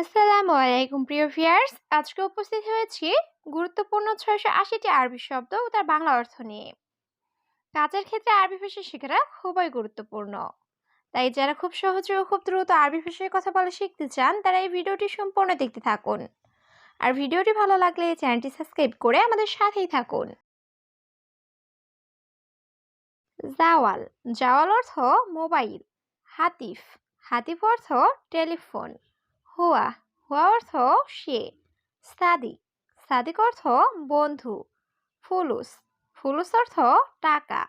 আসসালামু আলাইকুম, প্রিয় ভিউয়ার্স। আজকে উপস্থিত হয়েছি গুরুত্বপূর্ণ ছয়শো আশিটি আরবি শব্দ ও তার বাংলা অর্থ নিয়ে। কাজের ক্ষেত্রে আরবি ভাষা শেখাটা খুবই গুরুত্বপূর্ণ। তাই যারা খুব সহজে ও খুব দ্রুত আরবি ভাষায় কথা বলা শিখতে চান, তারা এই ভিডিওটি সম্পূর্ণ দেখতে থাকুন। আর ভিডিওটি ভালো লাগলে চ্যানেলটি সাবস্ক্রাইব করে আমাদের সাথেই থাকুন। জাওয়াল। জাওয়াল অর্থ মোবাইল। হাতিফ। হাতিফ অর্থ টেলিফোন। হুয়া হুয়া অর্থ সে। সাদিক সাদিক অর্থ বন্ধু। ফুলুস ফুলুস অর্থ টাকা।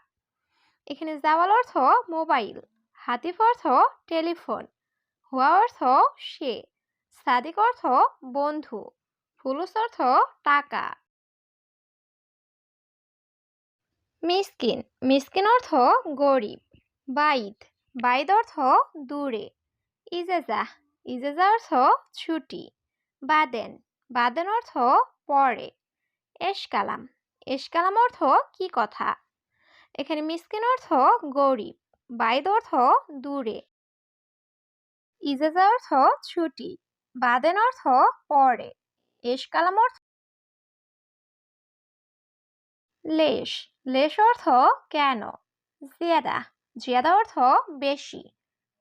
এখানে জাওয়াল অর্থ মোবাইল, হাতিফ অর্থ টেলিফোন। হুয়া অর্থ সে। সাদিক অর্থ বন্ধু। ফুলুস অর্থ টাকা। মিসকিন মিসকিন অর্থ গরিব। বাইদ বাইদ অর্থ দূরে। ইজাজা ইজাজা অর্থ ছুটি। বাদেন বাদেন অর্থ পরে। এশকালাম এশকালাম অর্থ কি কথা? এখানে মিসকিন অর্থ গরিব বাইদ অর্থ দূরে। ইজাজা অর্থ ছুটি, বাদেন অর্থ পরে। এশকালাম অর্থ লেশ লেশ অর্থ কেন? জিয়াদা জিয়াদা অর্থ বেশি।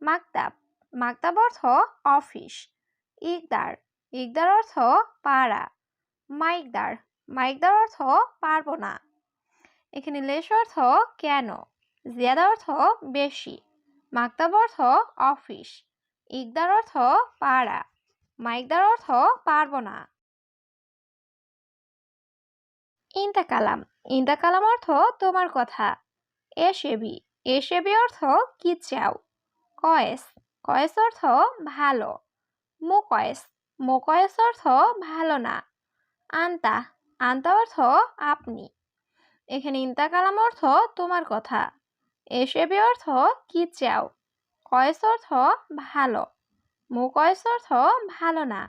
মাকতাব মাকতাব অর্থ অফিস। ইকদার ইকদার অর্থ পাড়া। মাইকদার মাইকদার অর্থ পারব না। এখানে লেশ অর্থ কেন? জিয়াদা অর্থ বেশি। মাকতাব অর্থ অফিস। ইকদার অর্থ পাড়া। মাইকদার অর্থ পারব না। ইন্তাকালাম। ইন্তাকালাম অর্থ তোমার কথা। এসেবি। এসেবি অর্থ কি চাও? কয়েস। কয়েস অর্থ ভালো। মোকয়েস মোকয়েস অর্থ ভালো না। আন্তা। আন্তা অর্থ আপনি। এখানে ইন্তাকালাম অর্থ তোমার কথা। এসেবি অর্থ কি চাও? কয়েস অর্থ ভালো। মোকয়েস অর্থ ভালো না।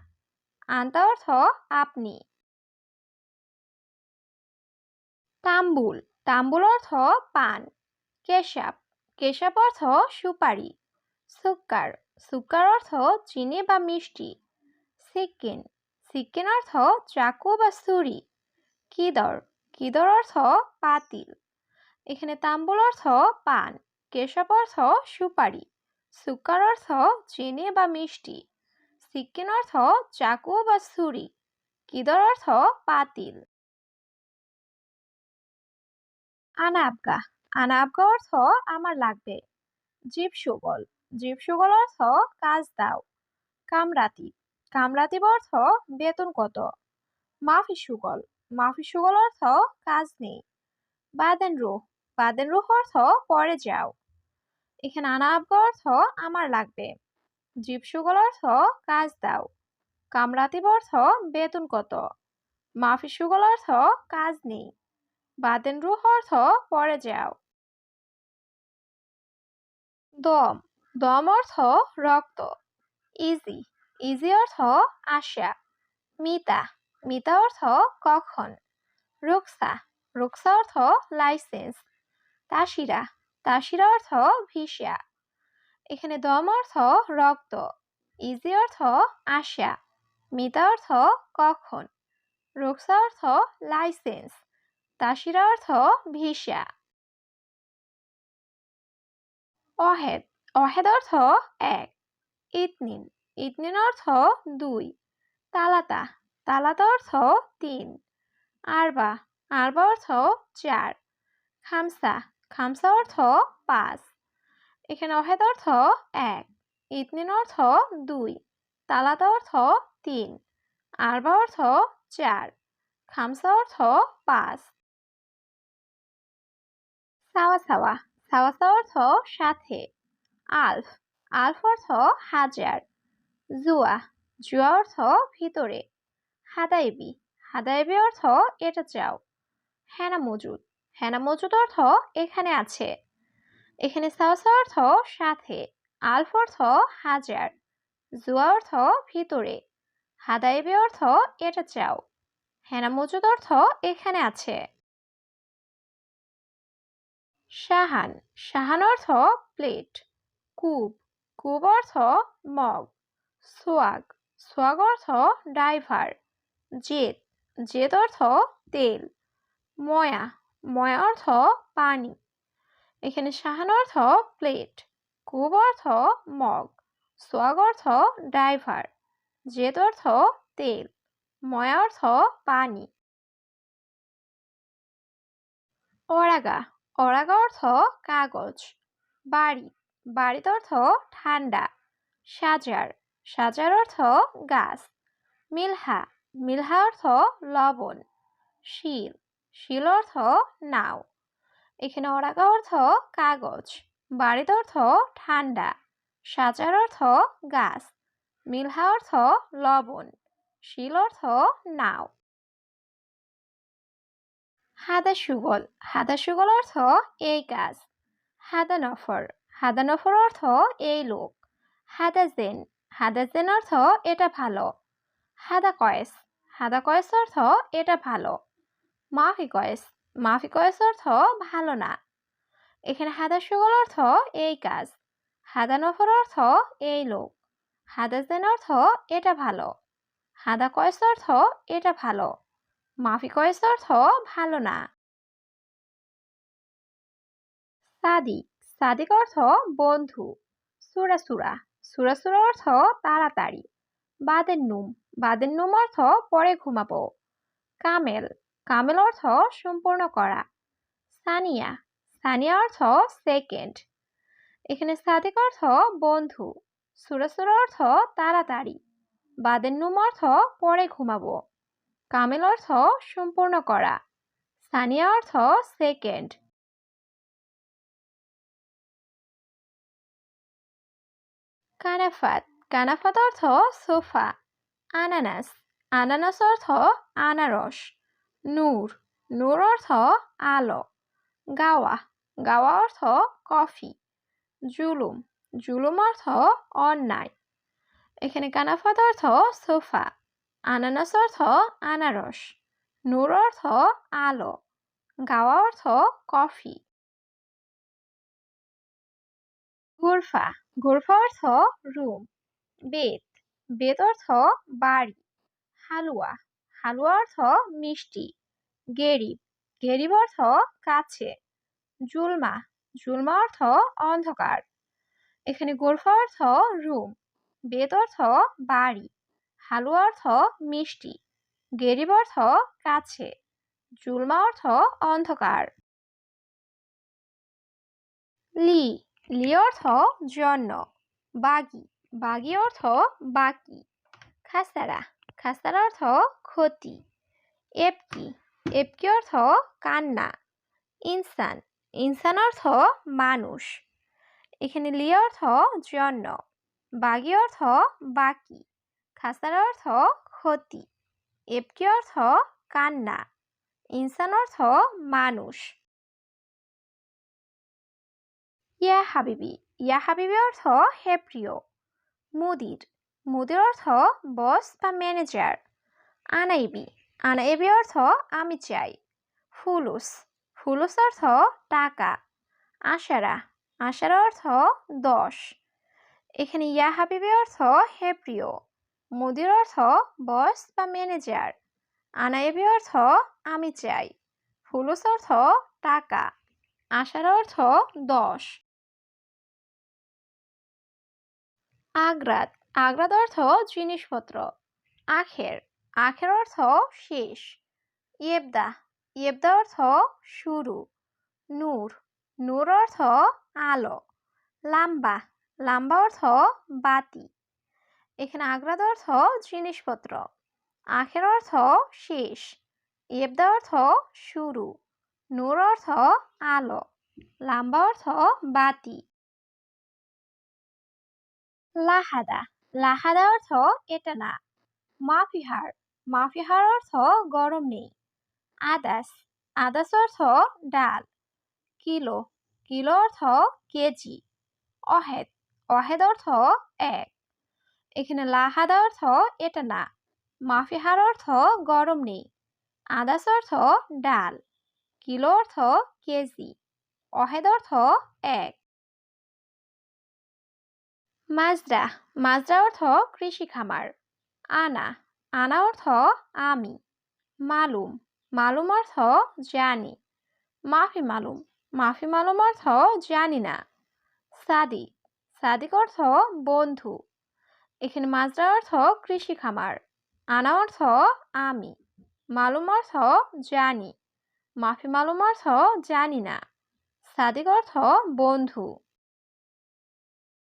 আন্তা অর্থ আপনি। তাম্বুল। তাম্বুল অর্থ পান। কেশাব। কেশাব অর্থ সুপারি। সুক্কার সুক্কার অর্থ চিনি বা মিষ্টি। সিক্কিন সিক্কিন অর্থ চাকু বা ছুরি। কিদর কিদর অর্থ পাতিল। এখানে তাম্বুল অর্থ পান, কেশব অর্থ সুপারি। সুক্কার অর্থ চিনি বা মিষ্টি। সিক্কিন অর্থ চাকু বা ছুরি। কিদর অর্থ পাতিল। আনাবগা আনাবগা অর্থ আমার লাগবে। জীব সুগল। জীব সুগল অর্থ কাজ দাও। কামরাতি। কামরাতি অর্থ বেতন কত? মাফি সুগল। মাফি সুগল অর্থ কাজ নেই। বাদেন রুহ। বাদেন রুহ অর্থ পরে যাও। এখানে আনা আনাবগা অর্থ আমার লাগবে। জীব সুগল অর্থ কাজ দাও। কামরাতি অর্থ বেতন কত? মাফি সুগল অর্থ কাজ নেই। বাদেন রুহ অর্থ পরে যাও। দম। দম অর্থ রক্ত। ইজি। ইজি অর্থ আশা। মিতা। মিতা অর্থ কখন। রুকসা। রুকসা অর্থ লাইসেন্স। তাসিরা। তাসিরা অর্থ ভিসা। এখানে দম অর্থ রক্ত। ইজি অর্থ আশা। মিতা অর্থ কখন। রুকসা অর্থ লাইসেন্স। তাসিরা অর্থ ভিসা। অহেদ। অহেদ অর্থ এক। ইতনিন। ইতনিন অর্থ দুই। তালাতা। তালাতা অর্থ তিন। আরবা। আরবা অর্থ চার। খামসা। খামসা অর্থ পাঁচ। এখানে অহেদ অর্থ এক। ইতনিন অর্থ দুই। তালাতা অর্থ তিন। আরবা অর্থ চার। খামসা অর্থ পাঁচ। সাওয়া সাওয়া। সাওয়া সাওয়া অর্থ সাথে। আলফ আলফ অর্থ হাজার। জুয়া জুয়া অর্থ ভিতরে। হাদাইবি হাদাইবি অর্থ এটা চাও। হ্যানা মজুদ হ্যানা মজুদ অর্থ এখানে আছে। এখানে সাওসা অর্থ সাথে, আলফ অর্থ হাজার। জুয়া অর্থ ভিতরে। হাদাইবি অর্থ এটা চাও। হ্যানা মজুদ অর্থ এখানে আছে। সাহান সাহান অর্থ প্লেট কূপ। কূপ অর্থ মগ। সোয়াগ। সোয়াগ অর্থ ড্রাইভার। জেদ জেদ অর্থ তেল। ময়া। ময়া অর্থ পানি। এখানে সাহান অর্থ প্লেট কুব অর্থ মগ। সোয়াগ অর্থ ড্রাইভার। জেদ অর্থ তেল। ময়া অর্থ পানি। অরাগা। অরাগা অর্থ কাগজ। বাড়ি। বাড়িত অর্থ ঠান্ডা। সাজার। সাজার অর্থ গাছ। মিলহা। মিলহা অর্থ লবণ। শিল। শিল অর্থ নাও। এখানে অরাগা অর্থ কাগজ। বাড়িতে অর্থ ঠান্ডা। সাজার অর্থ গাছ। মিলহা অর্থ লবণ। শিল অর্থ নাও। হাদা সুগল। হাদা সুগল অর্থ এই কাজ। হাদা নফর। হাদা নফর অর্থ এই লোক। হাদা জেন। হাদা জেন অর্থ এটা ভালো। হাদা কয়েস। হাদা কয়েস অর্থ এটা ভালো। মাফি কয়েস। মাফি কয়েস অর্থ ভালো না। এখানে হাদা সুগল অর্থ এই কাজ। হাদা নফর অর্থ এই লোক। হাদা জেন অর্থ এটা ভালো। হাদা কয়েস অর্থ এটা ভালো। মাফি কয়েস অর্থ ভালো না। সাদিক সাদিক অর্থ বন্ধু। সুরা সুরা সুরা সুরা অর্থ তাড়াতাড়ি। বাদের নুম বাদের নুম অর্থ পরে ঘুমাবো। কামেল কামেল অর্থ সম্পূর্ণ করা। সানিয়া সানিয়া অর্থ সেকেন্ড এখানে সাদিক অর্থ বন্ধু। সুরা সুরা অর্থ তাড়াতাড়ি। বাদের নুম অর্থ পরে ঘুমাবো। কামেল অর্থ সম্পূর্ণ করা। সানিয়া অর্থ সেকেন্ড কানাফাত। কানাফাত অর্থ সোফা। আনানাস। আনানাস অর্থ আনারস। নূর। নূর অর্থ আলো। গাওয়া। গাওয়া অর্থ কফি। জুলুম। জুলুম অর্থ অন্যায়। এখানে কানাফাত অর্থ সোফা। আনানাস অর্থ আনারস, নূর অর্থ আলো, গাওয়া অর্থ কফি। গোরফা গোরফা অর্থ রুম, বেত বেত অর্থ বাড়ি। হালুয়া হালুয়া অর্থ মিষ্টি, গেরিব গেরিব অর্থ কাছে। জুলমা জুলমা অর্থ অন্ধকার। এখানে গোরফা অর্থ রুম, বেত অর্থ বাড়ি। হালুয়া অর্থ মিষ্টি, গেরিব অর্থ কাছে, জুলমা অর্থ অন্ধকার। লি লি অর্থ জন্য, বাগি বাগি অর্থ বাকি, খাসারা খাসারা অর্থ ক্ষতি, এপকি এপকি অর্থ কান্না, ইনসান ইনসান অর্থ মানুষ, এখানে লি অর্থ জন্য, বাগি অর্থ বাকি। খাসারা অর্থ ক্ষতি, এপকি অর্থ কান্না, ইনসান অর্থ মানুষ। ইয়া হাবিবি ইয়া হাবিবি অর্থ হে প্রিয়, মুদির মুদির অর্থ বস বা ম্যানেজার। আনাইবি আনাইবি অর্থ আমি চাই। ফুলুস ফুলুস অর্থ টাকা। আশারা আশারা অর্থ দশ। এখানে ইয়া হাবিবি অর্থ হে প্রিয়। মুদির অর্থ বস বা ম্যানেজার। আনাইবি অর্থ আমি চাই। ফুলুস অর্থ টাকা। আশার অর্থ দশ। আগ্রাত আগ্রাত অর্থ জিনিসপত্র। আখের। আখের অর্থ শেষ। ইয়েবদা। ইয়েবদা অর্থ শুরু। নূর। নূর অর্থ আলো। লাম্বা। লাম্বা অর্থ বাতি। এখানে আগ্রাদ অর্থ জিনিসপত্র, আখের অর্থ শেষ এবদা অর্থ শুরু, নূর অর্থ আলো, লাম্বা অর্থ বাতি। লাহাদা লাহাদা অর্থ এটা না মাফিহার মাফিহার অর্থ গরম নেই, আদাস আদাস অর্থ ডাল, কিলো কিলো অর্থ কেজি, অহেদ অহেদ অর্থ এক। এখানে লাহাদা অর্থ এটা না। মাফিহার অর্থ গরম নেই। আদাস অর্থ ডাল। কিলো অর্থ কেজি। অহেদ অর্থ এক। মাজরা। মাজরা অর্থ কৃষি খামার। আনা। আনা অর্থ আমি। মালুম। মালুম অর্থ জানি। মাফি মালুম। মাফি মালুম অর্থ জানি না। সাদিক। সাদিক অর্থ বন্ধু। এখানে মাজরা অর্থ কৃষি খামার আনা অর্থ আমি, মালুম অর্থ জানি, মাফি মালুম অর্থ জানি না, সাদিক অর্থ বন্ধু।